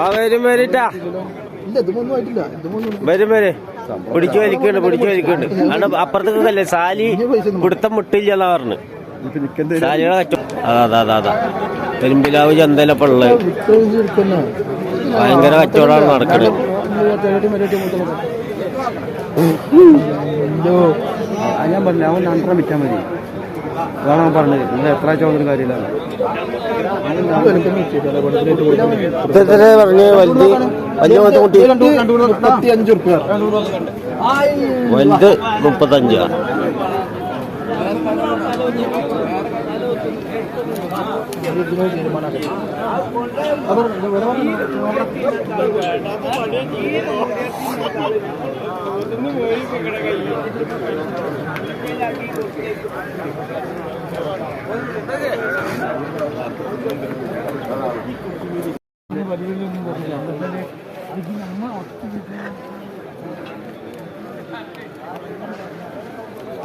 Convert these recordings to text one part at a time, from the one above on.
ആ വരും വരിട്ടാ. വരും വരെ. പിടിച്ചു വലിക്കുന്നുണ്ട് പിടിച്ചു വലിക്കുന്നുണ്ട് അവിടെ അപ്പുറത്തേക്കല്ലേ സാലി പിടുത്തം മുട്ടില്ലെന്നാ പറഞ്ഞു. സാലികളെ കച്ചോ അതാ അതാ അതാ. പെരുമ്പിലാവ് ചന്തയിലപ്പോ ഉള്ളത്. ഭയങ്കര കച്ചവടമാണ് നടക്കുന്നത്. ഞാൻ പറഞ്ഞു അവൻ രണ്ടെണ്ണം വിറ്റാൽ മതി. അതാണ് ഞാൻ പറഞ്ഞത്. നിങ്ങൾ എത്ര ആഴ്ച വന്നൊരു കാര്യമില്ല. വലുത് മുപ്പത്തഞ്ചാ.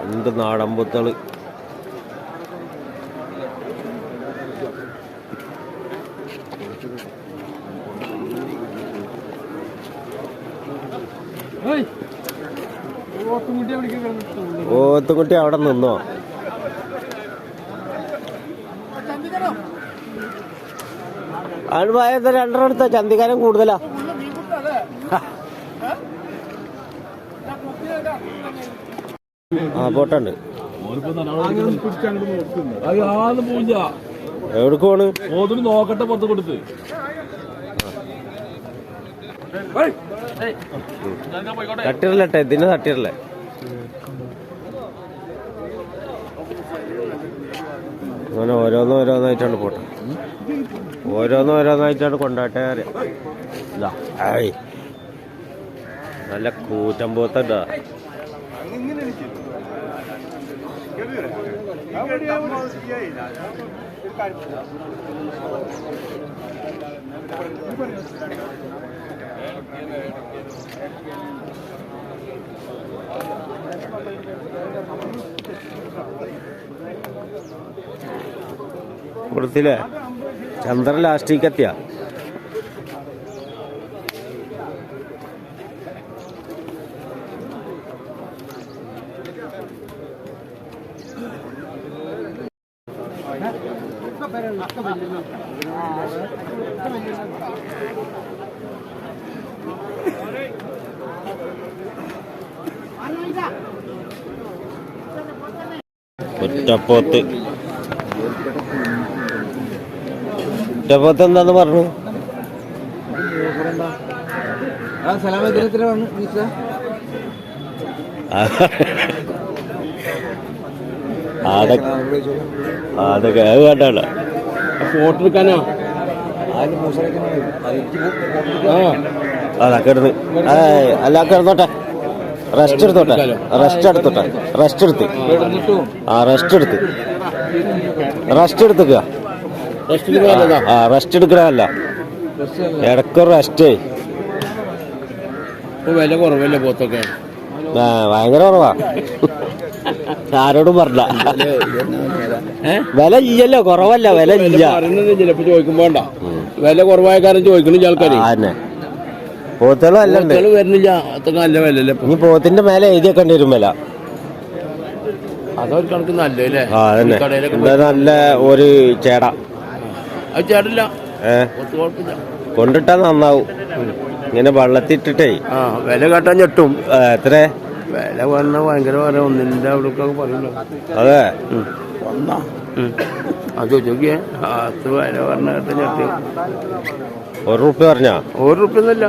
രണ്ട് നാടൻ പുത്തള് ഓത്തുകുട്ടി അവിടെ നിന്നോ? അഴുപായത്തെ രണ്ടെണ്ണം എടുത്ത ചന്തികാരം കൂടുതലാ. ആ പോട്ടുണ്ട്. എവിടെ എവിടേക്ക് പോണ്? ഓതിന് നോക്കട്ടെ പുറത്ത് കൊടുത്ത്. തട്ടിരലട്ടെ ഇതിന് തട്ടിരല്ലേ അങ്ങനെ ഓരോന്നും ഓരോന്നായിട്ടാണ് പോട്ടെ. ഓരോന്നും ഓരോന്നായിട്ടാണ് കൊണ്ടാട്ടെ അറിയാം. നല്ല കൂറ്റം പോത്തണ്ടാ. കൊടുത്തില്ലേ ചന്ദ്രൻ ലാസ്റ്റിക്ക് എത്തിയ? ഒറ്റപ്പോത്ത്. ഒറ്റപ്പോത്ത് എന്താന്ന് പറഞ്ഞു? അതൊക്കെ അതൊക്കെ അത് കേട്ടാണ് ഫോട്ടോ എടുക്കാനാ? അതാ കിടന്ന്. അല്ല കിടന്നോട്ടെ. റെസ്റ്റ് എടുത്തോട്ടെ. റെസ്റ്റ് എടുത്തോട്ടെ. റെസ്റ്റ് എടുത്ത്. ആ റെസ്റ്റ് എടുത്ത്. റെസ്റ്റ് എടുത്തുക ആ റെസ്റ്റ് എടുക്കണമല്ല. ഇടക്കൊരു റെസ്റ്റ്. വില കുറവല്ലേ പോത്തൊക്കെ? ഭയങ്കര കുറവാ. ആരോടും പറഞ്ഞ വില ഇല്ലല്ലോ കുറവല്ല വില ഇല്ല. ചിലപ്പോ ചോദിക്കുമ്പോണ്ട വില കുറവായ കാരണം ചോദിക്കണില്ല ആൾക്കാർ പോത്തുകളും വരുന്നില്ല അത്ര നല്ല വില അല്ലേ ഇനി പോത്തിന്റെ മേലെ എഴുതിയേക്കേണ്ടി വരും വില. അതൊരു കണക്ക് നല്ലല്ലേ ആ അതന്നെ. എന്താ നല്ല ഒരു ചേട. അത് കൊണ്ടിട്ടാ നന്നാവും. ഇങ്ങനെ വെള്ളത്തിട്ടിട്ടേ. വില കേട്ടാ ഞെട്ടും. എത്ര വില പറഞ്ഞ ഭയങ്കര വില ഒന്നിന്റെ അവിടേക്കൊക്കെ പറയുന്നു. അതെ? ഒന്നാ അത് ചോദിച്ചോക്കിയേ അത് വില പറഞ്ഞ ഞെട്ടി. ഒരു റുപ്യ പറഞ്ഞ? ഒരു റുപ്യൊന്നുമില്ല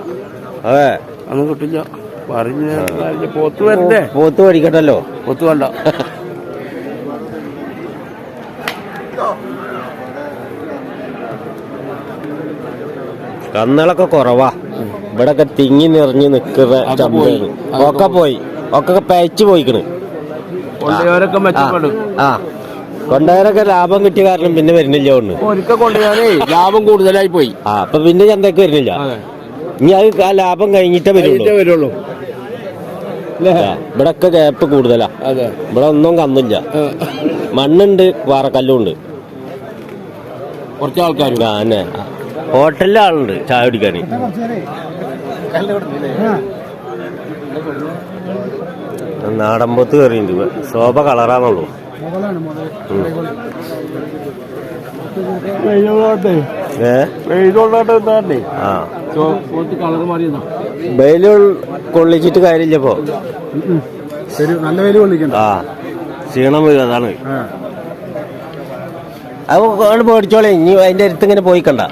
അതെ? ഒന്നും കിട്ടില്ല. പറഞ്ഞ പോത്ത് വരണ്ടേ? പോത്ത് പഠിക്കട്ടല്ലോ പോത്ത് വേണ്ട. കന്നുകളൊക്കെ കുറവാ. ഇവിടൊക്കെ തിങ്ങി നിറഞ്ഞ് നിൽക്കുന്ന അതൊക്കെ ഒക്കെ പോയി. ഒക്കെ പയച്ചു പോയിക്കണ്. ആ കൊണ്ടുപോയവരൊക്കെ ലാഭം കിട്ടിയ കാരണം പിന്നെ വരുന്നില്ല ഒന്ന് ഒരിക്കൽ കൊണ്ടുപോയാലേ ലാഭം കൂടുതലായി പോയി. ആ അപ്പൊ പിന്നെ ചന്തക്ക് വരുന്നില്ല. ഇനി അത് ആ ലാഭം കഴിഞ്ഞിട്ടേ വരുള്ളൂ. ഇവിടെ ഒക്കെ ഗ്യാപ്പ് കൂടുതലാ. ഇവിടെ ഒന്നും കന്നില്ല. മണ്ണുണ്ട് വാറക്കല്ലും ഉണ്ട് കുറച്ച് ആൾക്കാർ ആ, തന്നെ ഹോട്ടലിലെ ആളുണ്ട് ചായ കുടിക്കാൻ നാടൻപോത്ത് കയറിയിട്ടുണ്ട് ശോഭ കളറാന്നുള്ളു വെയിൽ കൊള്ളിച്ചിട്ട് കാര്യമില്ലപ്പോ നല്ല വെയിൽ കൊള്ളിക്കണ്ട ആ. ക്ഷീണം വരും അതാണ്. അത് കൊണ്ട് മേടിച്ചോളെ ഇനി അതിന്റെ അടുത്ത് ഇങ്ങനെ പോയിക്കണ്ട.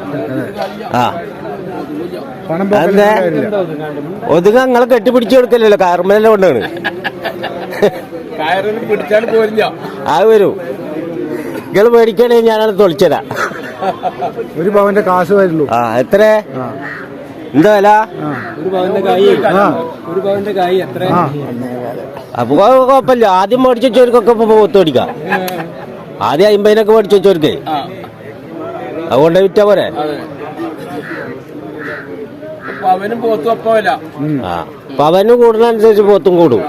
ആ. അതെന്താ ഒതുങ്ങ നിങ്ങളെ കെട്ടിപ്പിടിച്ചു കൊടുക്കല്ലോ കാർമലെല്ലാം കൊണ്ടാണ്. ആ അത് വരൂ. നിങ്ങൾ മേടിക്കണേ ഞാനത് തൊളിച്ചതാ. ഒരു പവന്റെ കാശ് വരുള്ളൂ. ആ എത്ര? എന്താ വില? ഒരു പവന്റെ കായ്. ഒരു പവന്റെ കായ് എത്ര അപ്പൊ കുഴപ്പമില്ല ആദ്യം മേടിച്ച ചോർക്കൊക്കെ ഇപ്പൊ ആദ്യം അമ്പതിനൊക്കെ മേടിച്ച ചോർക്ക് അതുകൊണ്ട് വിറ്റാ പോരെ? അവനും പോത്തും ഒപ്പമല്ല ആ. പവന് കൂടുന്നതനുസരിച്ച് പോത്തും കൂടും.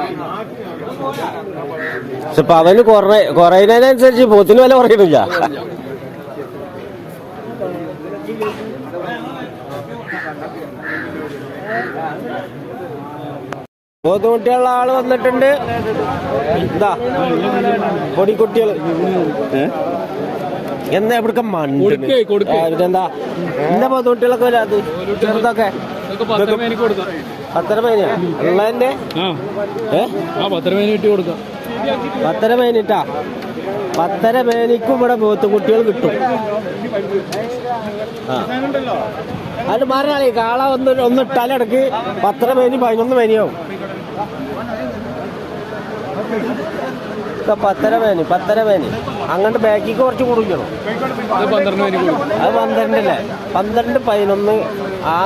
പക്ഷെ പവന് കുറ കുറയുന്നതിനനുസരിച്ച് പോത്തിന് വില കുറയുന്നില്ല. പോത്തുകുട്ടിയുള്ള ആൾ വന്നിട്ടുണ്ട്. എന്താ പൊടിക്കുട്ടികൾ. എന്താ എവിടെ മണ്ണ് എന്താ എന്താ പോത്തുകുട്ടികളൊക്കെ വരാത് ചെറുതൊക്കെ? പത്തര മേനിയാ? ഉള്ളതിന്റെ? ഏ? പത്തര മേനിട്ടാ? പത്തര മേനിക്കും ഇവിടെ പോത്തുകുട്ടികൾ കിട്ടും. ആ. അത് മാറി കാള ഒന്ന് ഒന്ന് ഇട്ടാലിടക്ക് പത്തര മേനി പതിനൊന്ന് മേനിയാവും. പത്തര മേനി പത്തര മേനി. അങ്ങോട്ട് ബാക്കിക്ക് കുറച്ച് കുടിക്കണം അത് പന്ത്രണ്ടല്ലേ? പന്ത്രണ്ട് പതിനൊന്ന് ആ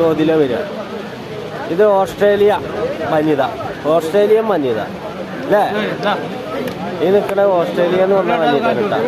തോതിലെ വരിക. ഇത് ഓസ്ട്രേലിയ വനിത ഓസ്ട്രേലിയൻ വനിത അല്ലേ? ഈ നിൽക്കണ ഓസ്ട്രേലിയ എന്ന് പറഞ്ഞ വനിത കേട്ടാ.